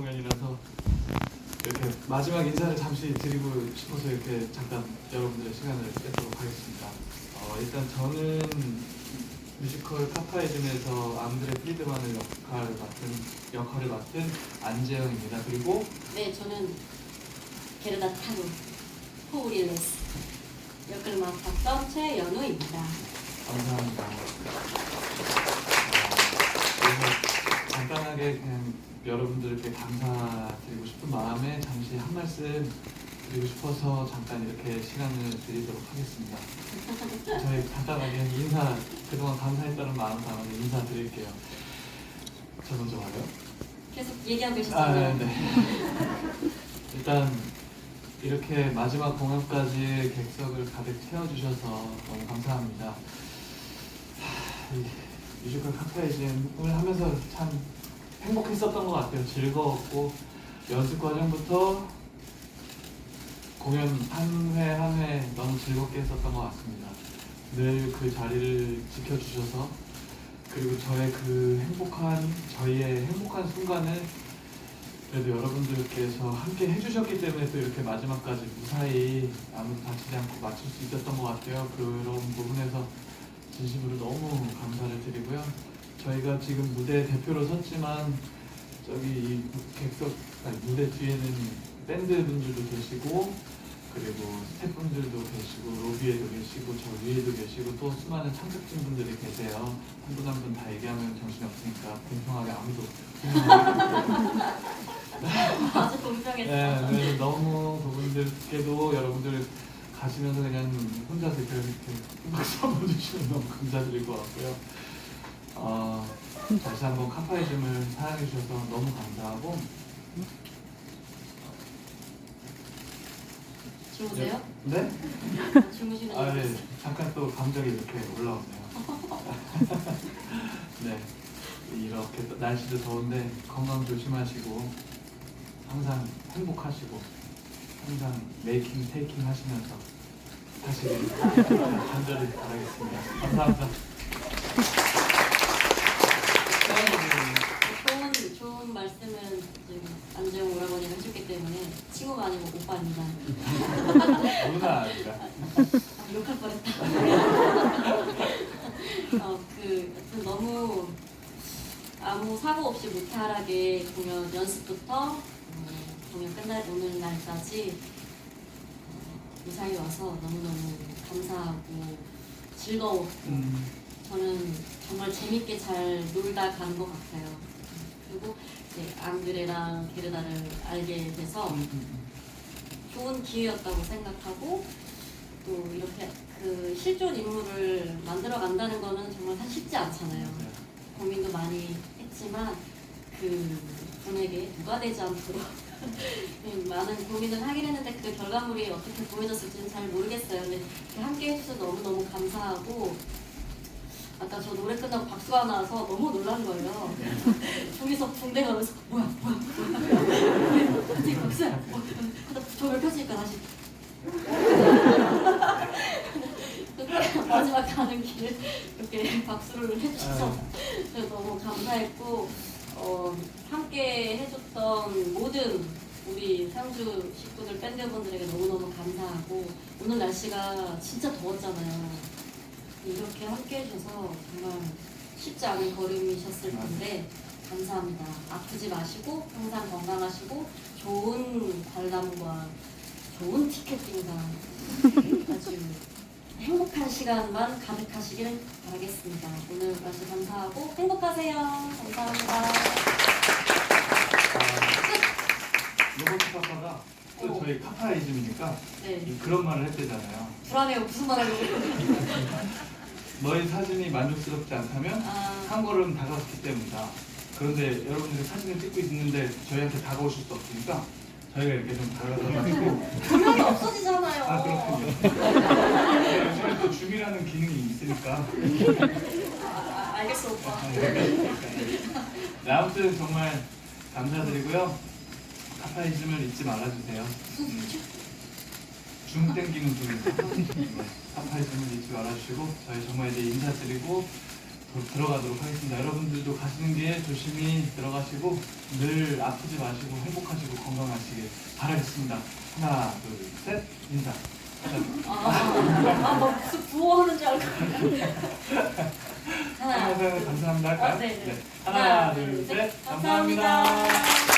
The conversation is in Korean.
공연이라서 이렇게 마지막 인사를 잠시 드리고 싶어서 이렇게 잠깐 여러분들의 시간을 뺏도록 하겠습니다. 어, 일단 저는 뮤지컬 카파이즘에서 앙드레 프리드만을 역할을 맡은 역할을 맡은 안재영입니다. 그리고 네, 저는 게르다 타로 포우릴레스 역을 맡았던 최연우입니다. 감사합니다. 어, 간단하게 그냥 여러분들께 감사드리고 싶은 마음에 잠시 한 말씀 드리고 싶어서 잠깐 이렇게 시간을 드리도록 하겠습니다. 저희 간단하게 인사 그동안 감사했다는 마음 담아서 인사드릴게요. 저 먼저 와요. 계속 얘기하고 아, 계셨잖아요. 네, 네. 일단 이렇게 마지막 공연까지 객석을 가득 채워주셔서 너무 감사합니다. 하, 이 뮤지컬 카페이즘을 하면서 참 행복했었던 것 같아요. 즐거웠고 연습 과정부터 공연 한 회 한 회 너무 즐겁게 했었던 것 같습니다. 늘 그 자리를 지켜주셔서 그리고 저의 그 행복한 저희의 행복한 순간을 그래도 여러분들께서 함께 해주셨기 때문에 또 이렇게 마지막까지 무사히 아무도 다치지 않고 마칠 수 있었던 것 같아요. 그런 부분에서 진심으로 너무 감사를 드리고요. 저희가 지금 무대 대표로 섰지만 저기 이 객석 아니, 무대 뒤에는 밴드 분들도 계시고 그리고 스태프분들도 계시고 로비에도 계시고 저 위에도 계시고 또 수많은 참석진 분들이 계세요. 한 분 한 분 다 얘기하면 정신이 없으니까 공평하게 아무도 아주 공평했어. 네, 네, 너무 그분들께도 여러분들 가시면서 그냥 혼자서 이렇게, 이렇게 박수 한번 주시면 너무 감사드릴 것 같고요. 어, 다시 한번 카파이즘을 사랑해 주셔서 너무 감사하고 주무세요? 네? 주무시는 아, 줄 네. 잠깐 또 감정이 이렇게 올라오네요. 네. 이렇게 또 날씨도 더운데 건강 조심하시고 항상 행복하시고 항상 메이킹 테이킹 하시면서 하시길 간절히 바라겠습니다. 감사합니다. 좋은 좋은 말씀은 지금 안재용 오라버니가 해줬기 때문에 친구가 아니고 오빠입니다. 누나 아니라 아, 욕할 뻔했다. 어, 그 여튼 너무 아무 사고 없이 무탈하게 공연 연습부터 어, 공연 끝날 오늘 날까지 어, 무사히 와서 너무너무 감사하고 즐거웠고 음, 저는 정말 재밌게 잘 놀다 간 것 같아요. 그리고 이제 앙드레랑 게르다를 알게 돼서 음, 음, 좋은 기회였다고 생각하고 또 이렇게 그 실존 인물을 만들어 간다는 거는 정말 쉽지 않잖아요. 네. 고민도 많이 했지만 그 분에게 누가 되지 않도록 많은 고민을 하긴 했는데 그 결과물이 어떻게 보여졌을지는 잘 모르겠어요. 근데 함께 해주셔서 너무너무 감사하고 아까 저 노래 끝나고 박수가 나와서 너무 놀란 거예요. 저기서 붕대 가면서 뭐야 뭐야 뭐야 갑자기 박수야 뭐, 하다 저를 펴시니까 다시 마지막 가는 길에 이렇게 박수를 해주셔서 그래서 너무 감사했고 어, 함께 해줬던 모든 우리 상주 식구들 밴드분들에게 너무너무 감사하고 오늘 날씨가 진짜 더웠잖아요. 이렇게 함께 해줘서 정말 쉽지 않은 걸음이셨을 텐데 감사합니다. 아프지 마시고 항상 건강하시고 좋은 관람과 좋은 티켓팅과 아주 행복한 시간만 가득하시길 바라겠습니다. 오늘 말씀 감사하고 행복하세요. 감사합니다. 로버트 파파가 또 어. 저희 카파이즘이니까 네, 그런 말을 했대잖아요. 불안해요. 무슨 말 하려고. 너의 사진이 만족스럽지 않다면 아, 한 걸음 다가왔기 때문이다. 그런데 여러분들이 사진을 찍고 있는데 저희한테 다가오실 수 없으니까 저희가 이렇게 좀 다가가가지고 조명이 없어지잖아요. 아 그렇군요. 네, 요즘에 또 줌이라는 기능이 있으니까 아, 알겠어, 오빠. 아, 네, 아무튼 정말 감사드리고요. 카파이즘을 잊지 말아주세요. 음, 줌 땡기는 소리입니다. 네, 카파이즘을 잊지 말아주시고 저희 정말 이제 인사드리고 도- 들어가도록 하겠습니다. 여러분들도 가시는 길 조심히 들어가시고 늘 아프지 마시고 행복하시고 건강하시길 바라겠습니다. 하나, 둘, 셋, 인사. 아, 아, 막 무슨 부호하는 줄 알고. 하나, 하나, 둘, 감사합니다. 할까요? 아, 네, 네. 하나, 둘, 셋, 감사합니다.